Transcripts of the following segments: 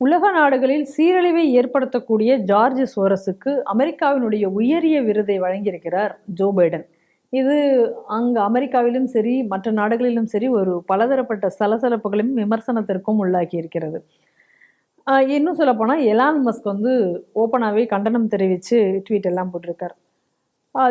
உலக நாடுகளில் சீரழிவை ஏற்படுத்தக்கூடிய ஜார்ஜ் சோரஸுக்கு அமெரிக்காவினுடைய உயரிய விருதை வழங்கியிருக்கிறார் ஜோ பைடன். இது அங்கு அமெரிக்காவிலும் சரி மற்ற நாடுகளிலும் சரி ஒரு பலதரப்பட்ட சலசலப்புகளையும் விமர்சனத்திற்கும் உள்ளாக்கி இருக்கிறது இன்னும் சொல்ல போனால் எலான் மஸ்க் வந்து ஓப்பனாகவே கண்டனம் தெரிவித்து ட்வீட் எல்லாம் போட்டிருக்கார்.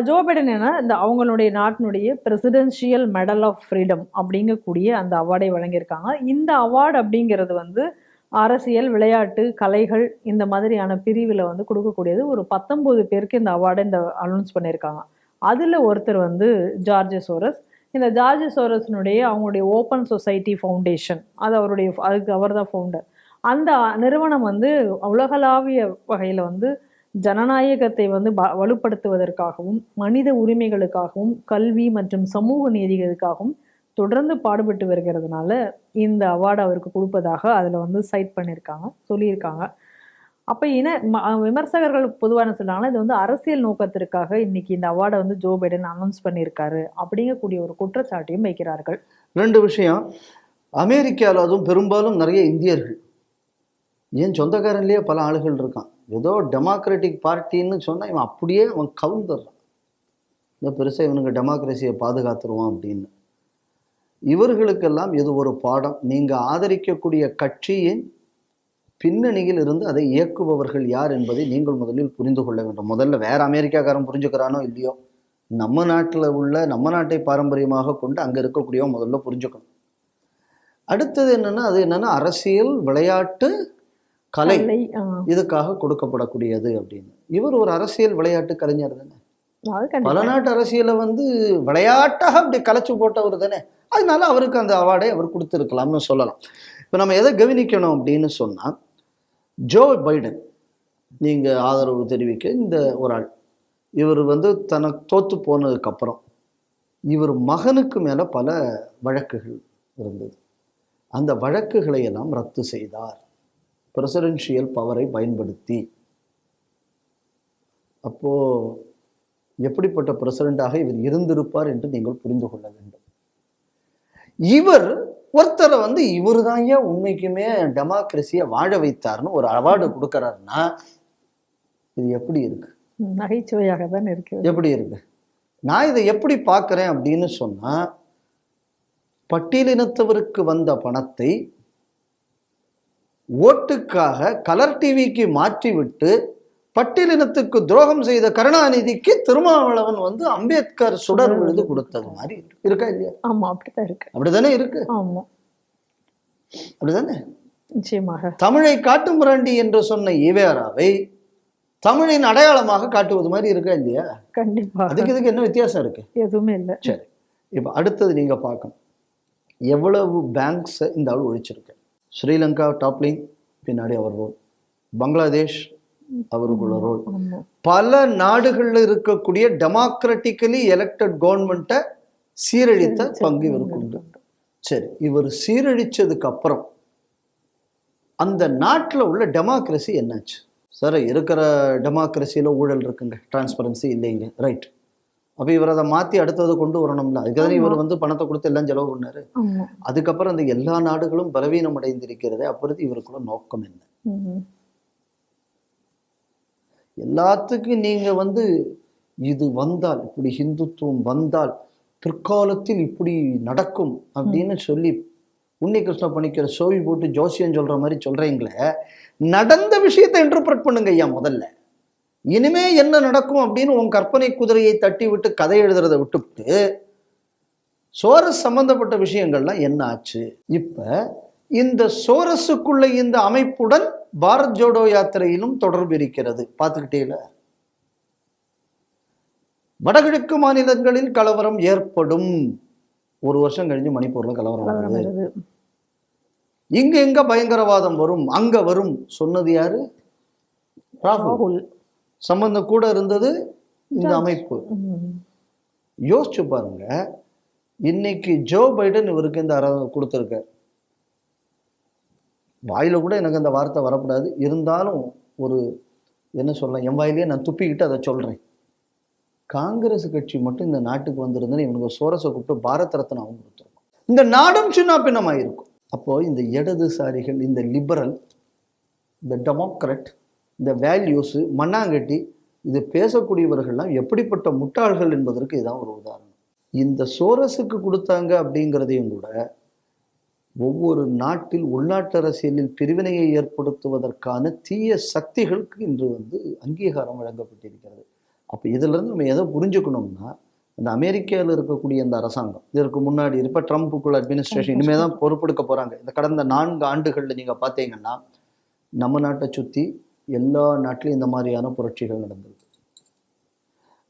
ஜோ பைடன் என்ன இந்த அவங்களுடைய நாட்டினுடைய பிரசிடென்ஷியல் மெடல் ஆஃப் ஃப்ரீடம் அப்படிங்கக்கூடிய அந்த அவார்டை வழங்கியிருக்காங்க. இந்த அவார்டு அப்படிங்கிறது வந்து அரசியல் விளையாட்டு கலைகள் இந்த மாதிரியான பிரிவில் வந்து கொடுக்கக்கூடியது. ஒரு பத்தொம்போது பேருக்கு இந்த அவார்டை இந்த அனௌன்ஸ் பண்ணியிருக்காங்க. அதில் ஒருத்தர் வந்து ஜார்ஜ் சோரஸ். இந்த ஜார்ஜ் சோரஸ்னுடைய அவங்களுடைய ஓப்பன் சொசைட்டி ஃபவுண்டேஷன். அது அவருடைய அதுக்கு அவர் தான் ஃபவுண்டர். அந்த நிறுவனம் வந்து உலகளாவிய வகையில் வந்து ஜனநாயகத்தை வந்து ப வலுப்படுத்துவதற்காகவும் மனித உரிமைகளுக்காகவும் கல்வி மற்றும் சமூக நீதிகளுக்காகவும் தொடர்ந்து பாடுபட்டு வருகிறதுனால இந்த அவார்டு அவருக்கு கொடுப்பதாக அதில் வந்து சைட் பண்ணியிருக்காங்க சொல்லியிருக்காங்க. அப்போ இன ம- விமர்சகர்கள் பொதுவாக என்ன இது வந்து அரசியல் நோக்கத்திற்காக இன்னைக்கு இந்த அவார்டை வந்து ஜோ பைடன் அனௌன்ஸ் பண்ணியிருக்காரு அப்படிங்கக்கூடிய ஒரு குற்றச்சாட்டையும் வைக்கிறார்கள். ரெண்டு விஷயம் அமெரிக்காவில் அதுவும் பெரும்பாலும் நிறைய இந்தியர்கள். ஏன் சொந்தக்காரன்லேயே பல ஆளுகள் இருக்கான். ஏதோ டெமோக்ராட்டிக் பார்ட்டின்னு சொன்னால் இவன் அப்படியே அவன் கவுந்துடுறான் இந்த பெருசாக இவனுக்கு டெமோக்ரஸியை பாதுகாத்துருவான் அப்படின்னு. இவர்களுக்கெல்லாம் இது ஒரு பாடம். நீங்கள் ஆதரிக்கக்கூடிய கட்சியின் பின்னணியில் இருந்து அதை இயக்குபவர்கள் யார் என்பதை நீங்கள் முதலில் புரிந்து கொள்ள வேண்டும். முதல்ல வேற அமெரிக்காக்காரன் புரிஞ்சுக்கிறானோ இல்லையோ நம்ம நாட்டில் உள்ள நம்ம நாட்டை பாரம்பரியமாக கொண்டு அங்கே இருக்கக்கூடியவன் முதல்ல புரிஞ்சுக்கணும். அடுத்தது என்னன்னா அது என்னன்னா அரசியல் விளையாட்டு கலை. இதுக்காக கொடுக்கப்படக்கூடியது அப்படின்னு. இவர் ஒரு அரசியல் விளையாட்டு கலைஞர் தானே? பல நாட்டு அரசியலை வந்து விளையாட்டாக அப்படி கலைச்சு போட்டவர் தானே. அதனால அவருக்கு அந்த அவார்டை அவர் கொடுத்துருக்கலாம்னு சொல்லலாம். இப்போ நம்ம எதை கவனிக்கணும் அப்படின்னு சொன்னா ஜோ பைடன் நீங்க ஆதரவு தெரிவிக்க இந்த ஒரு ஆள். இவர் வந்து தனக்கு தோத்து போனதுக்கு அப்புறம் இவர் மகனுக்கு மேல பல வழக்குகள் இருந்தது. அந்த வழக்குகளை எல்லாம் ரத்து செய்தார். பிரசிடென்ஷியல் பவரை பயன்படுத்தி. அப்போ எப்படிப்பட்ட பிரசிடண்டாக இவர் இருந்திருப்பார் என்று நீங்கள் புரிந்து கொள்ள வேண்டும். இவர் ஒருத்தரை வந்து இவர் தான் ஏன் உண்மைக்குமே டெமோக்ரஸியை வாழ வைத்தார்னு ஒரு அவார்டு கொடுக்கறாருன்னா இது எப்படி இருக்கு? நகைச்சுவையாக தான் இருக்கு. எப்படி இருக்கு? நான் இதை எப்படி பார்க்கிறேன் அப்படின்னு சொன்னா பட்டியலினத்தவருக்கு வந்த பணத்தை ஓட்டுக்காக கலர் டிவிக்கு மாற்றிவிட்டு பட்டியலினத்துக்கு துரோகம் செய்த கருணாநிதிக்கு திருமாவளவன் வந்து அம்பேத்கர் சுடர் விழுது கொடுத்தது மாதிரி இருக்கு. இல்லையா? ஆமா அப்படித்தான் இருக்கு. அப்படிதானே இருக்கு? ஆமா. அப்படிதானே நிச்சயமாக. தமிழை காட்டுமிராண்டி என்று சொன்ன ஈவேராவை தமிழின் அடையாளமாக காட்டுவது மாதிரி இருக்கா இல்லையா? கண்டிப்பாக அதுக்கு இதுக்கு என்ன வித்தியாசம் இருக்கு? எதுவுமே இல்லை. சரி இப்போ அடுத்தது நீங்க பார்க்கணும். எவ்வளவு பேங்க்ஸை இந்த ஆள் ஒழிச்சிருக்கு? ஸ்ரீலங்கா டாப்லிங் பின்னாடி அவர் பங்களாதேஷ் அவருக்குள்ள ரோல் பல நாடுகள்ல இருக்கக்கூடிய டெமோக்ராட்டிக்கலி எலெக்டட் கவர்மெண்ட்டை சீரழித்த பங்கு இவருக்கு உண்டு. சரி இவர் சீரழிச்சதுக்கு அப்புறம் அந்த நாட்டில் உள்ள டெமோக்ரஸி என்னாச்சு? சார் இருக்கிற டெமோக்ரஸியில் ஊழல் இருக்குங்க. டிரான்ஸ்பரன்சி இல்லைங்க. ரைட் அப்போ இவர் அதை மாற்றி அடுத்தது கொண்டு வரணும்ல. அதுக்கு தானே இவர் வந்து பணத்தை கொடுத்து எல்லாம் செலவு பண்ணாரு. அதுக்கப்புறம் அந்த எல்லா நாடுகளும் பலவீனம் அடைந்திருக்கிறதே அப்பொழுது இவருக்குள்ள நோக்கம் என்ன. எல்லாத்துக்கும் நீங்க வந்து இது வந்தால் இப்படி ஹிந்துத்துவம் வந்தால் பிற்காலத்தில் இப்படி நடக்கும் அப்படின்னு சொல்லி உன்னி கிருஷ்ண பணிக்கிற சோவி போட்டு ஜோசியம் சொல்ற மாதிரி சொல்றீங்களே நடந்த விஷயத்தை இன்டர்பிரட் பண்ணுங்க ஐயா முதல்ல. இனிமே என்ன நடக்கும் அப்படின்னு உன் கற்பனை குதிரையை தட்டி விட்டு கதை எழுதுறத விட்டுவிட்டு சோரஸ் சம்பந்தப்பட்ட விஷயங்கள்லாம் என்ன ஆச்சு? இப்ப இந்த சோரஸுக்குள்ள இந்த அமைப்புடன் பாரத் ஜோடோ யாத்திரையிலும் தொடர்பு இருக்கிறது. பார்த்துக்கிட்டீங்களா? வடகிழக்கு மாநிலங்களில் கலவரம் ஏற்படும். ஒரு வருஷம் கழிஞ்சு மணிப்பூர்ல கலவரம் வருது. இங்க எங்க பயங்கரவாதம் வரும்? அங்க வரும். சொன்னது யாரு? ராகுல். சம்பந்தம் கூட இருந்தது இந்த அமைப்பு. யோசிச்சு பாருங்க. இன்னைக்கு ஜோ பைடன் இவருக்கு இந்த அற கொடுத்துருக்கார். வாயில் கூட எனக்கு அந்த வார்த்தை வரக்கூடாது. இருந்தாலும் ஒரு என்ன சொல்லலாம் என் வாயிலேயே நான் துப்பிக்கிட்டு அதை சொல்கிறேன் காங்கிரஸ் கட்சி மட்டும் இந்த நாட்டுக்கு வந்திருந்தேன்னு இவனுக்கு சோரஸை கூப்பிட்டு பாரத் ரத்னா அவங்க கொடுத்துருக்கோம். இந்த நாடும் சின்ன பின்னமாயிருக்கும் அப்போது இந்த இடதுசாரிகள் இந்த லிபரல் இந்த டெமோக்ரட் இந்த வேல்யூஸு மண்ணாங்கட்டி இது பேசக்கூடியவர்கள்லாம் எப்படிப்பட்ட முட்டாள்கள் என்பதற்கு இதான் ஒரு உதாரணம். இந்த சோரஸுக்கு கொடுத்தாங்க அப்படிங்கிறதையும் கூட ஒவ்வொரு நாட்டில் உள்நாட்டு அரசியலில் பிரிவினையை ஏற்படுத்துவதற்கான தீய சக்திகளுக்கு இன்று வந்து அங்கீகாரம் வழங்கப்பட்டிருக்கிறது. அப்போ இதிலிருந்து நம்ம எதை புரிஞ்சுக்கணும்னா இந்த அமெரிக்காவில் இருக்கக்கூடிய இந்த அரசாங்கம் இதற்கு முன்னாடி இருப்ப ட்ரம்ப்புக்குள்ள அட்மினிஸ்ட்ரேஷன் இனிமேல் தான் பொறுப்பெடுக்க போகிறாங்க இந்த கடந்த நான்கு ஆண்டுகளில் நீங்கள் பார்த்தீங்கன்னா நம்ம நாட்டை சுற்றி எல்லா நாட்டிலையும் இந்த மாதிரியான புரட்சிகள் நடந்திருக்கு.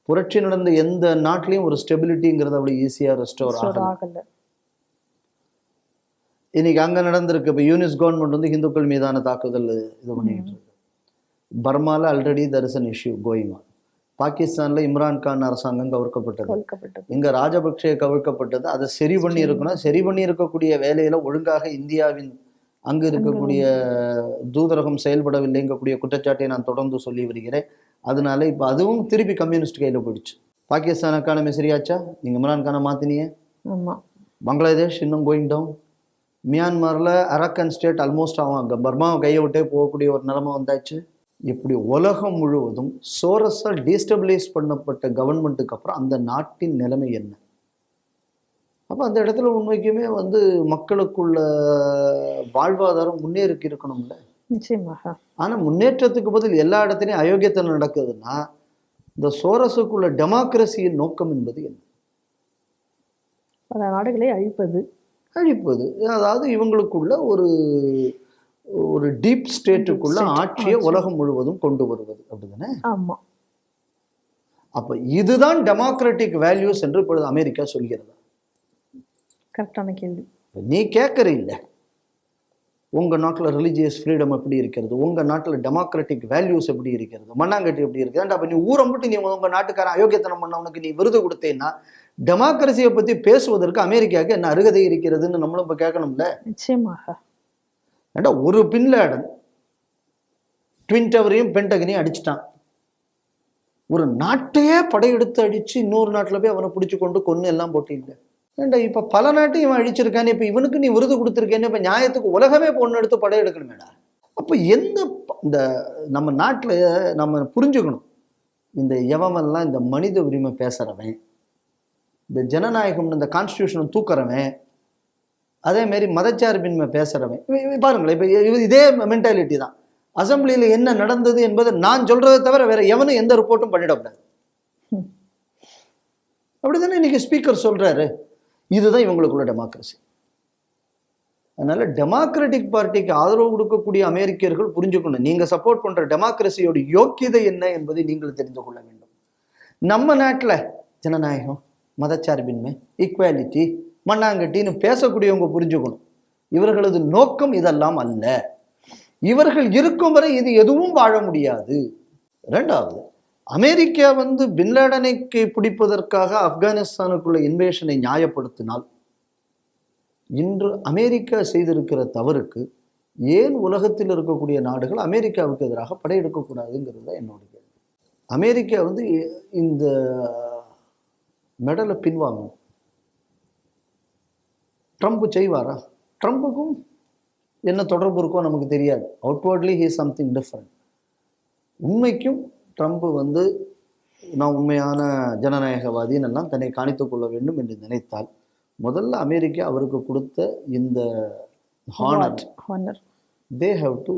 புரட்சி நடந்த எந்த நாட்டிலையும் ஒரு ஸ்டெபிலிட்டிங்கிறது அவ்வளோ ஈஸியாக ரெஸ்டோர் ஆகல. இன்னைக்கு அங்க நடந்திருக்கு. இப்போ யூனிஸ் கவர்மெண்ட் வந்து இந்துக்கள் மீதான தாக்குதல் இது பண்ணிட்டு இருக்கு. பர்மால already there is an issue on பாகிஸ்தான்ல இம்ரான் கான் அரசாங்கம் கவிழ்க்கப்பட்டது. கொல்கப்பட்டது இங்க ராஜபக்சே கவிழ்க்கப்பட்டது. அதை சரி பண்ணி இருக்கணும். சரி பண்ணி இருக்கக்கூடிய வேலையில ஒழுங்காக இந்தியாவின் அங்கு இருக்கக்கூடிய தூதரகம் செயல்படவில்லைங்கக்கூடிய குற்றச்சாட்டை நான் தொடர்ந்து சொல்லி வருகிறேன். அதனால இப்போ அதுவும் திருப்பி கம்யூனிஸ்ட் கையில போயிடுச்சு. பாகிஸ்தான் எக்கானமி சரியாச்சா? நீங்க இம்ரான் கானை ஆமா. பங்களாதேஷ் இன்னும் கோயிங் டவுன் மியான்மரில் அரக்கன் ஸ்டேட் ஆல்மோஸ்ட் அவன் பர்மாவை கையை விட்டே போகக்கூடிய ஒரு நிலைமை வந்தாச்சு. இப்படி உலகம் முழுவதும் சோரஸால் டீஸ்டபிளைஸ் பண்ணப்பட்ட கவர்மெண்ட்டுக்கு அப்புறம் அந்த நாட்டின் நிலைமை என்ன? அப்போ அந்த இடத்துல உண்மைக்குமே வந்து மக்களுக்குள்ள வாழ்வாதாரம் முன்னேறி இருக்கணும்ல? நிச்சயமாக. ஆனால் முன்னேற்றத்துக்கு பதில் எல்லா இடத்துலையும் அயோக்கியத்தனம் நடக்குதுன்னா இந்த சோரஸுக்குள்ள டெமோக்ரஸியின் நோக்கம் என்பது என்ன? பல நாடுகளை அழிப்பது. அழிப்பது. அதாவது இவங்களுக்குள்ள ஒரு ஒரு டீப் ஸ்டேட்டுக்குள்ள ஆட்சியை ஆட்சி. உலகம் முழுவதும் கொண்டு வருவது. அப்படிதானே? ஆமா. அப்ப இதுதான் டெமோக்ராட்டிக் வேல்யூஸ் என்று இப்பொழுது அமெரிக்கா சொல்கிறது? கரெக்டான கேள்வி. நீ கேட்கற இல்ல உங்க நாட்டுல ரிலிஜியஸ் ஃப்ரீடம் எப்படி இருக்கிறது? உங்க நாட்டுல டெமோக்ராட்டிக் வேல்யூஸ் எப்படி இருக்கிறது? மண்ணாங்கட்டி எப்படி இருக்குது அப்ப நீ ஊரை மட்டும் நீ உங்க நாட்டுக்காரன் அயோக்கியத்தனம் பண்ணவனுக்கு நீ விருது கொடுத்தேன்னா டெமோக்ரஸியை பத்தி பேசுவதற்கு அமெரிக்காவுக்கு என்ன அருகதை இருக்கிறதுன்னு நம்மளும் இப்ப கேட்கணும்ல? நிச்சயமாக. ஏண்டா ஒரு பின்லேடன் ட்வின் டவரையும் பென்டகனையும் அடிச்சிட்டான். ஒரு நாட்டையே படையெடுத்து அடிச்சு இன்னொரு நாட்டில் போய் அவனை பிடிச்சி கொண்டு கொன்று எல்லாம் போட்டீங்க ஏண்டா இப்போ பல நாட்டையும் இவன் அழிச்சிருக்கானே இப்போ இவனுக்கு நீ விருது கொடுத்துருக்கேன்னு இப்போ நியாயத்துக்கு உலகமே பொண்ணு எடுத்து படையெடுக்கணுமேடா. அப்போ எந்த இந்த நம்ம நாட்டில் நம்ம புரிஞ்சுக்கணும். இந்த எவமெல்லாம் இந்த மனித உரிமை பேசுகிறவன் இந்த ஜனநாயகம்னு இந்த கான்ஸ்டியூஷனை தூக்குறவன் அதேமாரி மதச்சார்பின்மை பேசுகிறவன் பாருங்களேன் இப்போ இதே மென்டாலிட்டி தான். அசம்பிளியில் என்ன நடந்தது என்பதை நான் சொல்கிறத தவிர வேற எவனும் எந்த ரிப்போர்ட்டும் பண்ணிடக்கூடாது. அப்படி அப்படிதானே இன்றைக்கி ஸ்பீக்கர் சொல்கிறாரு இதுதான் இவங்களுக்குள்ள டெமோக்ரஸி அதனால் டெமோக்ராட்டிக் பார்ட்டிக்கு ஆதரவு கொடுக்கக்கூடிய அமெரிக்கர்கள் புரிஞ்சுக்கணும். நீங்கள் சப்போர்ட் பண்ணுற டெமோக்ரஸியோட யோக்கியதை என்ன என்பதை நீங்கள் தெரிந்து கொள்ள வேண்டும். நம்ம நாட்டில் ஜனநாயகம் மதச்சார்பின்மை ஈக்குவாலிட்டி மண்ணாங்கட்டின்னு பேசக்கூடியவங்க புரிஞ்சுக்கணும். இவர்களது நோக்கம் இதெல்லாம் அல்ல. இவர்கள் இருக்கும் வரை இது எதுவும் வாழ முடியாது. ரெண்டாவது அமெரிக்கா வந்து பின்லேடனைக்கு பிடிப்பதற்காக ஆப்கானிஸ்தானுக்குள்ள இன்வேஷனை நியாயப்படுத்தினால் இன்று அமெரிக்கா செய்திருக்கிற தவறுக்கு ஏன் உலகத்தில் இருக்கக்கூடிய நாடுகள் அமெரிக்காவுக்கு எதிராக படையெடுக்கக்கூடாதுங்கிறது தான் என்னோட கேள்வி. அமெரிக்கா வந்து இந்த மெடலை பின்வாங்கணும் ட்ரம்ப் செய்வாரா? ட்ரம்ப்புக்கும் என்ன தொடர்பு இருக்கோ நமக்கு தெரியாது. அவுட்வர்ட்லி ஹீ சம்திங் டிஃப்ரெண்ட் உண்மைக்கும் ட்ரம்ப் வந்து நான் உண்மையான ஜனநாயகவாதின்னு எல்லாம் தன்னை காணித்துக் கொள்ள வேண்டும் என்று நினைத்தால் முதல்ல அமெரிக்கா அவருக்கு கொடுத்த இந்த honour honour they have to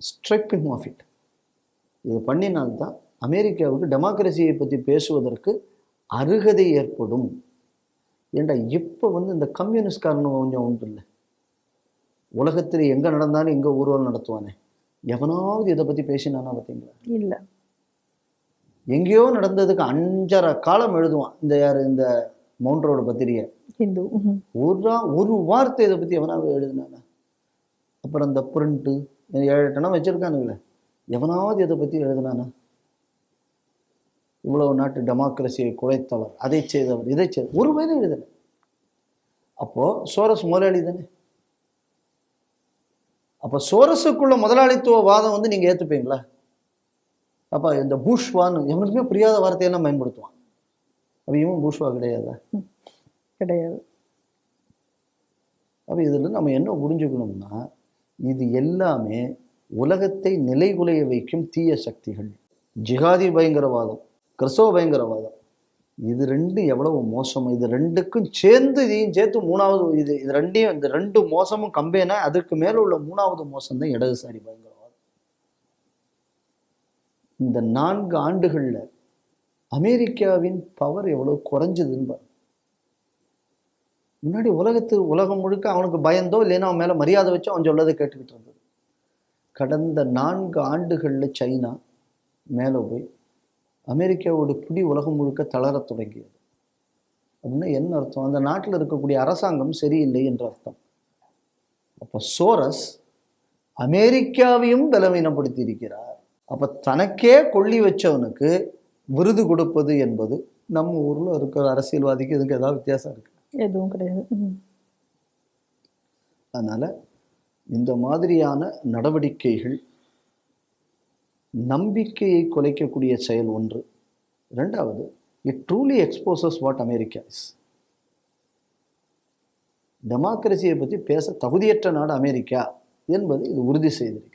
strip him off it இது பண்ணினால்தான் அமெரிக்காவுக்கு டெமோக்ரஸியை பற்றி பேசுவதற்கு அருகதை ஏற்படும். ஏண்டா இப்போ வந்து இந்த கம்யூனிஸ்ட்காரனு கொஞ்சம் உண்டு இல்லை? உலகத்தில் எங்கே நடந்தாலும் எங்கே ஊர்வலம் நடத்துவானே? எவனாவது இதை பற்றி பேசினானா பார்த்தீங்களா? இல்ல. எங்கேயோ நடந்ததுக்கு அஞ்சரை காலம் எழுதுவான். இந்த யார் இந்த மவுண்ட் ரோடு பத்திரிகை. ஹிந்து. ஒரு ஒரு வார்த்தை இதை பற்றி எவனாவது எழுதினானா? அப்புறம் இந்த பிரிண்ட்டு ஏழு எட்டனா வச்சுருக்கானுங்களே. எவனாவது இதை பற்றி எழுதினானா? இவ்வளவு நாட்டு டெமோக்ரஸியை குலைத்தவர் அதை செய்தவர் இதை செய்த ஒரு வேலை எழுதலை. அப்போ சோரஸ் முதலாளி தானே? அப்போ சோரஸுக்குள்ள முதலாளித்துவ வாதம் வந்து நீங்கள் ஏற்றுப்பீங்களா அப்போ இந்த பூஷ்வான்னு எவனுக்குமே புரியாத வார்த்தையெல்லாம் பயன்படுத்துவான். அப்போ இவன் பூஷ்வா கிடையாதா? கிடையாது. அப்போ இதில் நம்ம என்ன புரிஞ்சுக்கணும்னா இது எல்லாமே உலகத்தை நிலைகுலைய வைக்கும் தீய சக்திகள். ஜிகாதி பயங்கரவாதம். கிறிஸ்தவ பயங்கரவாதம் இது ரெண்டு எவ்வளவு மோசம்? இது ரெண்டுக்கும் சேர்ந்து இதையும் சேர்த்து மூணாவது இது இது ரெண்டையும் இந்த ரெண்டு மோசமும் கம்பேனா அதற்கு மேல உள்ள மூணாவது மோசம் தான் இடதுசாரி பயங்கரவாதம். இந்த நான்கு ஆண்டுகள்ல அமெரிக்காவின் பவர் எவ்வளவு குறைஞ்சதுன்னு முன்னாடி உலகத்து உலகம் முழுக்க அவனுக்கு பயந்தோ இல்லைன்னா அவன் மேலே மரியாதை வச்சோ அவன் சொல்லதை கேட்டுக்கிட்டு இருந்தது. கடந்த நான்கு ஆண்டுகளில் சைனா மேலே போய் அமெரிக்காவோட பிடி உலகம் முழுக்க தளரத் தொடங்கியது. அப்படின்னா என்ன அர்த்தம்? அந்த நாட்டில் இருக்கக்கூடிய அரசாங்கம் சரியில்லை என்ற அர்த்தம். அப்போ சோரஸ் அமெரிக்காவையும் பலவீனப்படுத்தி இருக்கிறார் அப்ப தனக்கே கொள்ளி வச்சவனுக்கு விருது கொடுப்பது என்பது நம்ம ஊர்ல இருக்கிற அரசியல்வாதிக்கு இதுக்கு ஏதாவது வித்தியாசம் இருக்கு? எதுவும் கிடையாது. அதனால இந்த மாதிரியான நடவடிக்கைகள் நம்பிக்கையை குலைக்கக்கூடிய செயல் ஒன்று. ரெண்டாவது it truly exposes what America is டெமோக்ரஸியை பற்றி பேச தகுதியற்ற நாடு அமெரிக்கா என்பதை இது உறுதி செய்திருக்கு.